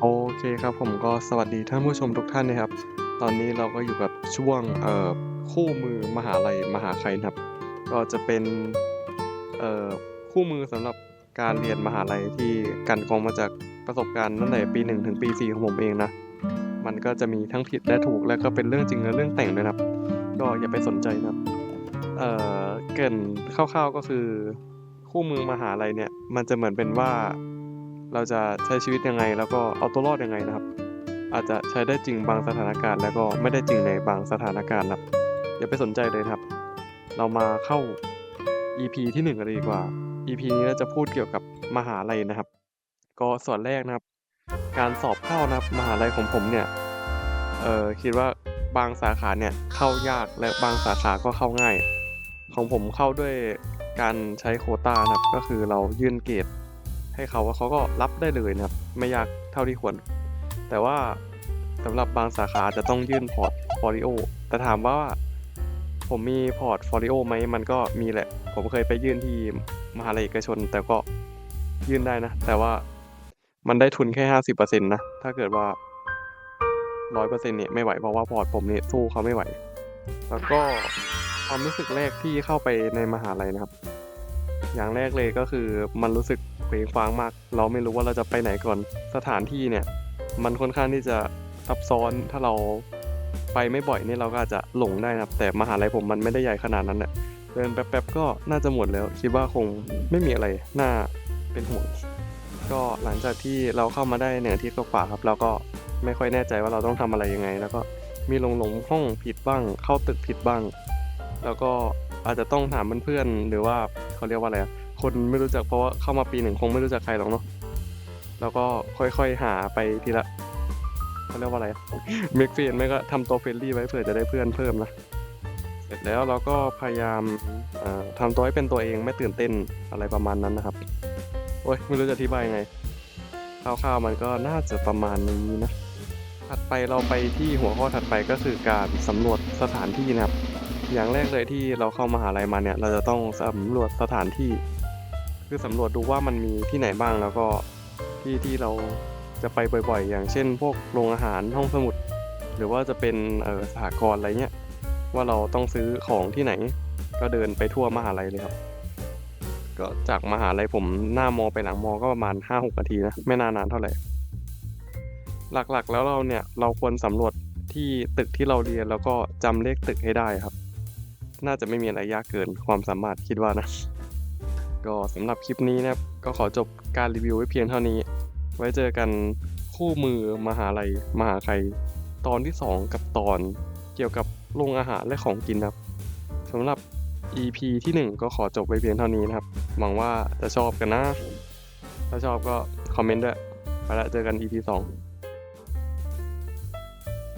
โอเคครับผมก็สวัสดีท่านผู้ชมทุกท่านนะครับ ตอนนี้เราก็อยู่กับช่วงเอ่อคู่มือมหาลัยมหาใครนะครับ ก็จะเป็นเอ่อคู่มือสำหรับการเรียนมหาลัยที่กันกรองมาจากประสบการณ์ตั้งแต่ปีหนึ่งถึงปีสี่ของผมเองนะ มันก็จะมีทั้งผิดและถูกและก็เป็นเรื่องจริงและเรื่องแต่งด้วยนะครับ ก็อย่าไปสนใจนะครับเอ่อเกินคร่าวๆก็คือ คู่มือมหาลัยเนี่ยมันจะเหมือนเป็นว่า เราจะใช้ชีวิตยังไง แล้วก็เอาตัวรอดยังไงนะครับ อาจจะใช้ได้จริงบางสถานการณ์ แล้วก็ไม่ได้จริงในบางสถานการณ์นะครับ อย่าไปสนใจเลยครับ เรามาเข้า EP ที่หนึ่งกันเลยดีกว่า EP นี้เราจะพูดเกี่ยวกับมหาลัยนะครับ ก็ส่วนแรกนะครับ การสอบเข้านะครับมหาลัยของผมเนี่ยเออคิดว่าบางสาขาเนี่ยเข้ายากและบางสาขาก็เข้าง่าย ของผมเข้าด้วยการใช้โคตานะครับ ก็คือเรายื่นเกรด ให้เขาว่าเขาก็รับได้เลยนะครับ ไม่ยากเท่าที่ควร แต่ว่าสำหรับบางสาขาจะต้องยื่นพอร์ตโฟลิโอแต่ถามว่าผมมีพอร์ตโฟลิโอไหมมันก็มีแหละ ผมเคยไปยื่นที่มหาลัยเอกชน แต่ก็ยื่นได้นะ แต่ว่ามันได้ทุนแค่ห้าสิบเปอร์เซ็นต์นะ ถ้าเกิดว่าร้อยเปอร์เซ็นต์เนี่ยไม่ไหวเพราะว่าพอร์ตผมเนี่ยสู้เขาไม่ไหว แล้วก็ความรู้สึกแรกที่เข้าไปในมหาลัยนะครับ อย่างแรกเลยก็คือมันรู้สึก เคว้งคว้างมาก เราไม่รู้ว่าเราจะไปไหนก่อนสถานที่เนี่ย มันค่อนข้างที่จะซับซ้อนถ้าเราไปไม่บ่อยเนี่ยเราก็อาจจะหลงได้นะครับ แต่มหาลัยผมมันไม่ได้ใหญ่ขนาดนั้นแหละเดินแป๊บๆก็น่าจะหมดแล้ว คิดว่าคงไม่มีอะไรน่าเป็นห่วงก็หลังจากที่เราเข้ามาได้เนี่ยที่กว่าครับ เราก็ไม่ค่อยแน่ใจว่าเราต้องทำอะไรยังไง แล้วก็มีหลงหลงห้องผิดบ้าง เข้าตึกผิดบ้าง แล้วก็อาจจะต้องถามเพื่อนๆหรือว่าเขาเรียกว่าอะไร คนไม่รู้จักเพราะว่าเข้ามาปีหนึ่งคงไม่รู้จักใครหรอกเนาะแล้วก็ค่อยๆหาไปทีละเขาเรียกว่าอะไรเมกเฟนไม่ก็ทำตัวเฟรนลี่ไว้เผื่อจะได้เพื่อนเพิ่มนะเสร็จแล้วเราก็พยายามทำตัวให้เป็นตัวเองไม่ตื่นเต้นอะไรประมาณนั้นนะครับโอ้ยไม่รู้จะอธิบายไงคร่าวๆมันก็น่าจะประมาณนี้นะถัดไปเราไปที่หัวข้อถัดไปก็คือการสำรวจสถานที่นะครับ อย่างแรกเลยที่เราเข้ามหาลัยมาเนี่ย เราจะต้องสำรวจสถานที่ คือสำรวจดูว่ามันมีที่ไหนบ้างแล้วก็ที่ที่เราจะไปบ่อยๆ อย่างเช่น พวกโรงอาหารห้องสมุด หรือว่าจะเป็นเออสหกรณ์อะไรเงี้ยว่าเราต้องซื้อของที่ไหน ก็เดินไปทั่วมหาลัยเลยครับ ก็จากมหาลัยผมหน้ามอไปหลังมอก็ประมาณ 5-6นาทีนะไม่นานานเท่าไหร่ หลักๆแล้วเราเนี่ยเราควรสำรวจที่ตึกที่เราเรียนแล้วก็จำเลขตึกให้ได้ครับ น่าจะไม่มีอะไรยากเกินความสามารถคิดว่านะ ก็สำหรับคลิปนี้นะครับ ก็ขอจบการรีวิวไว้เพียงเท่านี้ ไว้เจอกันคู่มือมหาลัยมหาใครตอนที่ 2 กับตอนเกี่ยวกับโรงอาหารและของกินครับสำหรับ EP ที่ 1 ก็ขอจบไว้เพียงเท่านี้นะครับ หวังว่าจะชอบกันนะ ถ้าชอบก็คอมเมนต์ด้วยไปละเจอกัน EP 2